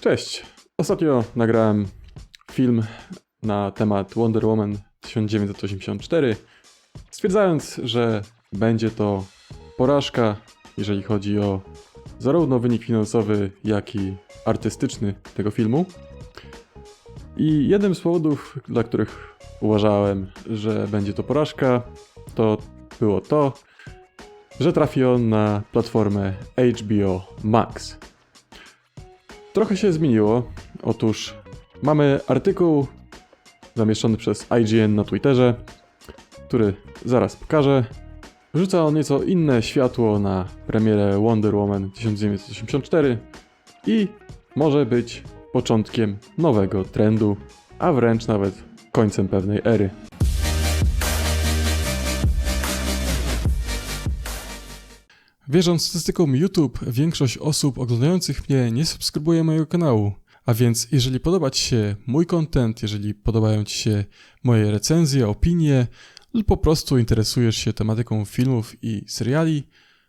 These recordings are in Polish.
Cześć. Ostatnio nagrałem film na temat Wonder Woman 1984, stwierdzając, że będzie to porażka, jeżeli chodzi o zarówno wynik finansowy, jak i artystyczny tego filmu. I jednym z powodów, dla których uważałem, że będzie to porażka, to było to, że trafi on na platformę HBO Max. Trochę się zmieniło. Otóż mamy artykuł zamieszczony przez IGN na Twitterze, który zaraz pokażę. Rzuca on nieco inne światło na premierę Wonder Woman 1984 i może być początkiem nowego trendu, a wręcz nawet końcem pewnej ery. Wierząc statystykom YouTube, większość osób oglądających mnie nie subskrybuje mojego kanału. A więc, jeżeli podoba Ci się mój content, jeżeli podobają Ci się moje recenzje, opinie, lub po prostu interesujesz się tematyką filmów i seriali,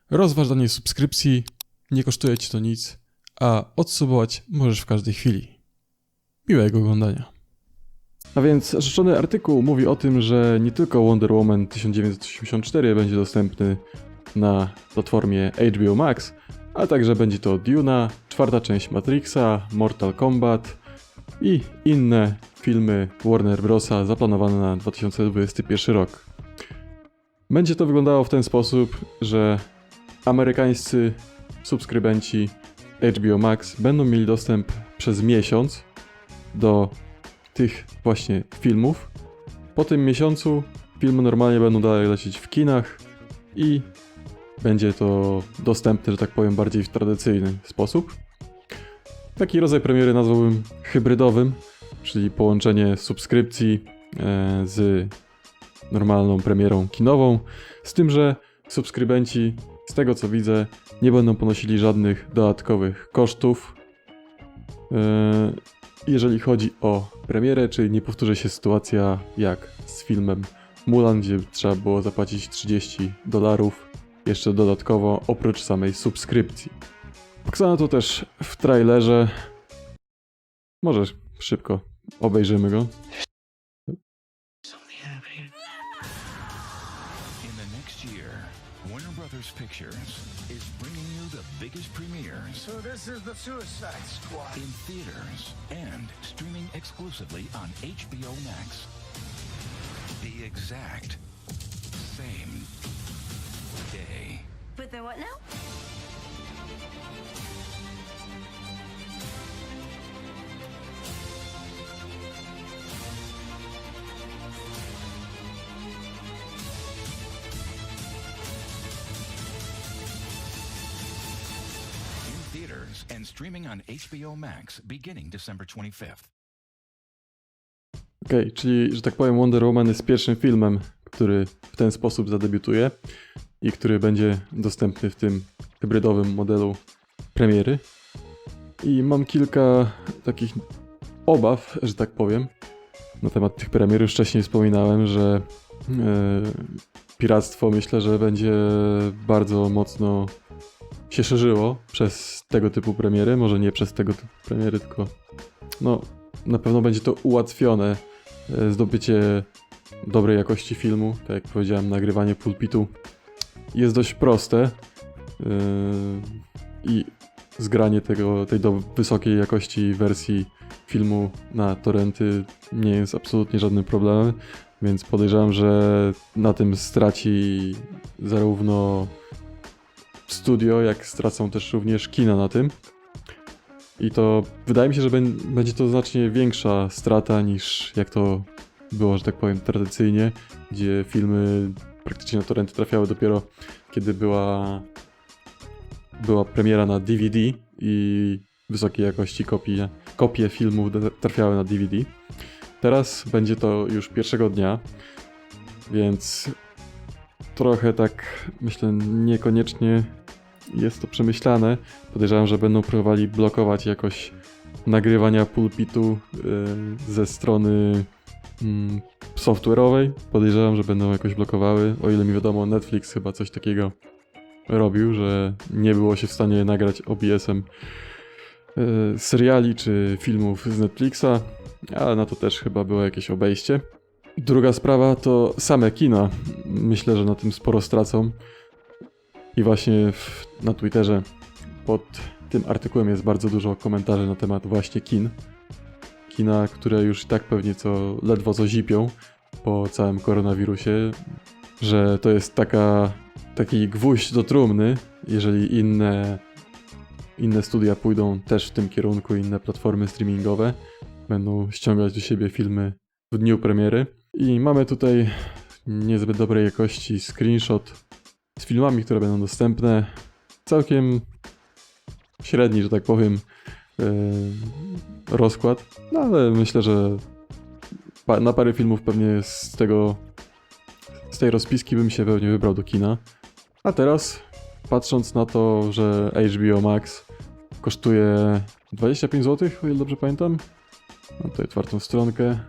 rozważ danie subskrypcji, nie kosztuje Ci to nic, a odsubować możesz w każdej chwili. Miłego oglądania. A więc rzeczony artykuł mówi o tym, że nie tylko Wonder Woman 1984 będzie dostępny na platformie HBO Max, a także będzie to Duna, czwarta część Matrixa, Mortal Kombat i inne filmy Warner Brosa zaplanowane na 2021 rok. Będzie to wyglądało w ten sposób, że amerykańscy subskrybenci HBO Max będą mieli dostęp przez miesiąc do tych właśnie filmów. Po tym miesiącu filmy normalnie będą dalej lecieć w kinach i będzie to dostępne, że tak powiem, bardziej w tradycyjny sposób. Taki rodzaj premiery nazwałbym hybrydowym, czyli połączenie subskrypcji e, z normalną premierą kinową, z tym, że subskrybenci, z tego co widzę, nie będą ponosili żadnych dodatkowych kosztów. E, jeżeli chodzi o premierę, czyli nie powtórzy się sytuacja jak z filmem Mulan, gdzie trzeba było zapłacić 30 dolarów jeszcze dodatkowo oprócz samej subskrypcji. Pokazano to też w trailerze. Może szybko obejrzymy go. Pictures is bringing you the biggest premieres So this is the Suicide Squad. in theaters and streaming exclusively on HBO Max. The exact same day. But the what now? In theaters and streaming on HBO Max beginning December 25th. Okej, czyli, że tak powiem, Wonder Woman jest pierwszym filmem, który w ten sposób zadebiutuje i który będzie dostępny w tym hybrydowym modelu premiery. I mam kilka takich obaw, że tak powiem, na temat tych premier. Już wcześniej wspominałem, że e, piractwo myślę, że będzie bardzo mocno się szerzyło przez tego typu premiery. Może nie przez tego typu premiery, tylko no, na pewno będzie to ułatwione e, zdobycie dobrej jakości filmu. Tak jak powiedziałem, nagrywanie pulpitu jest dość proste yy, i zgranie tego, tej do wysokiej jakości wersji filmu na torrenty nie jest absolutnie żadnym problemem, więc podejrzewam, że na tym straci zarówno studio, jak stracą też również kina na tym. I to wydaje mi się, że bę- będzie to znacznie większa strata niż jak to było, że tak powiem, tradycyjnie, gdzie filmy praktycznie na torrenty trafiały dopiero kiedy była była premiera na DVD i wysokiej jakości kopie, kopie filmów trafiały na DVD. Teraz będzie to już pierwszego dnia, więc trochę tak myślę niekoniecznie jest to przemyślane. Podejrzewam, że będą próbowali blokować jakoś nagrywania pulpitu y, ze strony mm, software'owej. Podejrzewam, że będą jakoś blokowały. O ile mi wiadomo, Netflix chyba coś takiego robił, że nie było się w stanie nagrać OBS-em e, seriali czy filmów z Netflixa, ale na to też chyba było jakieś obejście. Druga sprawa to same kina. Myślę, że na tym sporo stracą. I właśnie w, na Twitterze pod tym artykułem jest bardzo dużo komentarzy na temat właśnie kin. Kina, które już i tak pewnie co ledwo co zipią po całym koronawirusie, że to jest taka, taki gwóźdź do trumny, jeżeli inne, inne studia pójdą też w tym kierunku, inne platformy streamingowe będą ściągać do siebie filmy w dniu premiery. I mamy tutaj niezbyt dobrej jakości screenshot z filmami, które będą dostępne. Całkiem średni, że tak powiem, rozkład. No ale myślę, że na parę filmów pewnie z tego z tej rozpiski bym się pewnie wybrał do kina. A teraz, patrząc na to, że HBO Max kosztuje 25 zł, o ile dobrze pamiętam. Mam tutaj czwartą stronkę.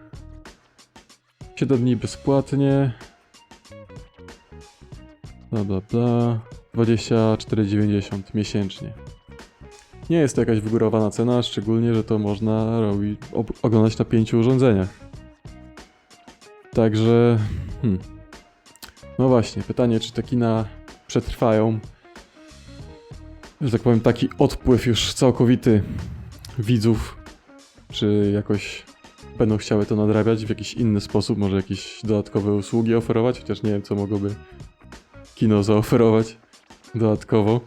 7 dni bezpłatnie. Bla bla bla. 24,90 miesięcznie. Nie jest to jakaś wygórowana cena, szczególnie, że to można robi, ob- oglądać na pięciu urządzeniach. Także. Hmm. No właśnie, pytanie, czy te kina przetrwają. Że tak powiem, taki odpływ już całkowity widzów, czy jakoś będą chciały to nadrabiać w jakiś inny sposób, może jakieś dodatkowe usługi oferować, chociaż nie wiem, co mogłoby kino zaoferować dodatkowo.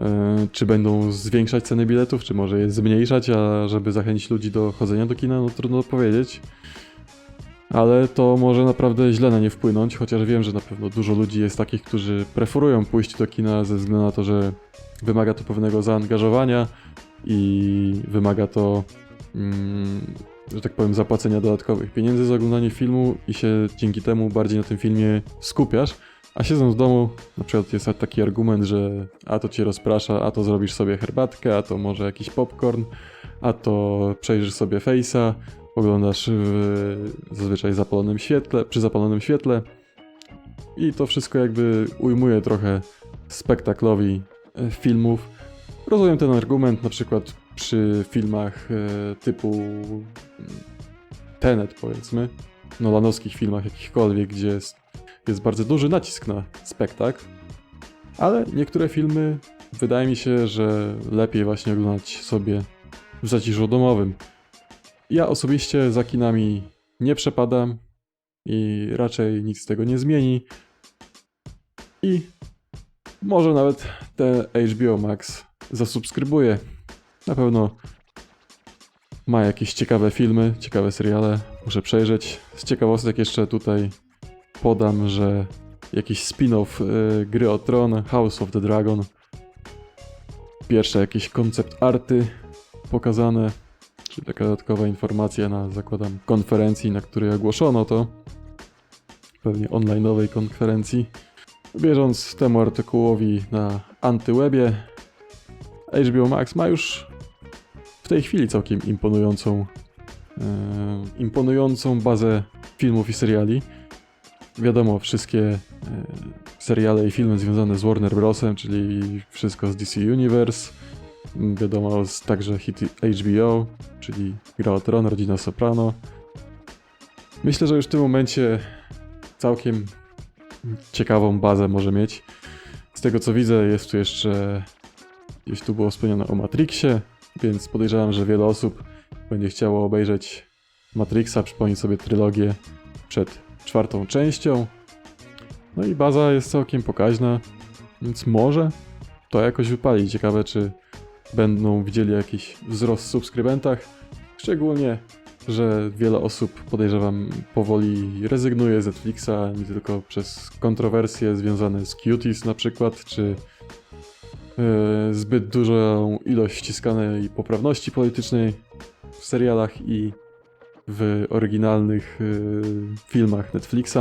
E, czy będą zwiększać ceny biletów, czy może je zmniejszać, a żeby zachęcić ludzi do chodzenia do kina, no trudno powiedzieć. Ale to może naprawdę źle na nie wpłynąć, chociaż wiem, że na pewno dużo ludzi jest takich, którzy preferują pójść do kina ze względu na to, że wymaga to pewnego zaangażowania i wymaga to, mm, że tak powiem, zapłacenia dodatkowych pieniędzy za oglądanie filmu i się dzięki temu bardziej na tym filmie skupiasz. A siedząc w domu, na przykład jest taki argument, że a to cię rozprasza, a to zrobisz sobie herbatkę, a to może jakiś popcorn, a to przejrzysz sobie Face'a, oglądasz w zazwyczaj zapalonym świetle, przy zapalonym świetle i to wszystko jakby ujmuje trochę spektaklowi e, filmów. Rozumiem ten argument na przykład przy filmach e, typu mm, Tenet powiedzmy, nolanowskich filmach jakichkolwiek, gdzie jest, jest bardzo duży nacisk na spektakl, ale niektóre filmy wydaje mi się, że lepiej właśnie oglądać sobie w zaciszu domowym. Ja osobiście za kinami nie przepadam i raczej nic z tego nie zmieni. I może nawet te HBO Max zasubskrybuję. Na pewno ma jakieś ciekawe filmy, ciekawe seriale. Muszę przejrzeć. Z ciekawostek jeszcze tutaj podam, że jakiś spin-off y, gry o tron, House of the Dragon. Pierwsze jakieś koncept arty pokazane, czyli taka dodatkowa informacja na, zakładam, konferencji, na której ogłoszono to. Pewnie online'owej konferencji. Bieżąc temu artykułowi na Antywebie, HBO Max ma już w tej chwili całkiem imponującą, e, imponującą bazę filmów i seriali. Wiadomo, wszystkie e, seriale i filmy związane z Warner Brosem, czyli wszystko z DC Universe. Wiadomo, z także hity HBO, czyli Gra o Tron, Rodzina Soprano. Myślę, że już w tym momencie całkiem ciekawą bazę może mieć. Z tego co widzę, jest tu jeszcze. Gdzieś tu było wspomniane o Matrixie, więc podejrzewam, że wiele osób będzie chciało obejrzeć Matrixa, przypomnieć sobie trylogię przed czwartą częścią. No i baza jest całkiem pokaźna, więc może to jakoś wypali. Ciekawe, czy będą widzieli jakiś wzrost w subskrybentach. Szczególnie, że wiele osób, podejrzewam, powoli rezygnuje z Netflixa, nie tylko przez kontrowersje związane z cuties na przykład, czy e, zbyt dużą ilość ściskanej poprawności politycznej w serialach i w oryginalnych e, filmach Netflixa.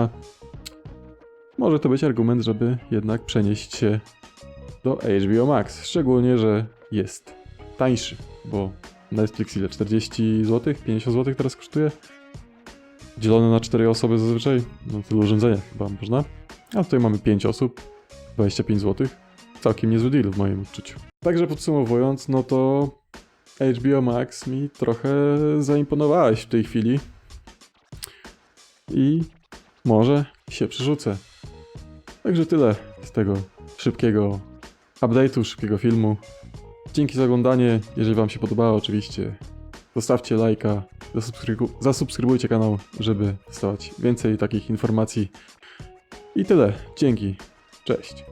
Może to być argument, żeby jednak przenieść się do HBO Max. Szczególnie, że jest tańszy, bo Netflix ile? 40 zł? 50 zł teraz kosztuje? Dzielone na 4 osoby zazwyczaj? No tylu urządzeniach chyba można. A tutaj mamy 5 osób, 25 zł. Całkiem niezły deal w moim odczuciu. Także podsumowując, no to HBO Max mi trochę zaimponowałeś w tej chwili. I może się przerzucę. Także tyle z tego szybkiego update'u, szybkiego filmu. Dzięki za oglądanie. Jeżeli Wam się podobało, oczywiście zostawcie lajka, zasubskrybu- zasubskrybujcie kanał, żeby dostawać więcej takich informacji. I tyle. Dzięki. Cześć.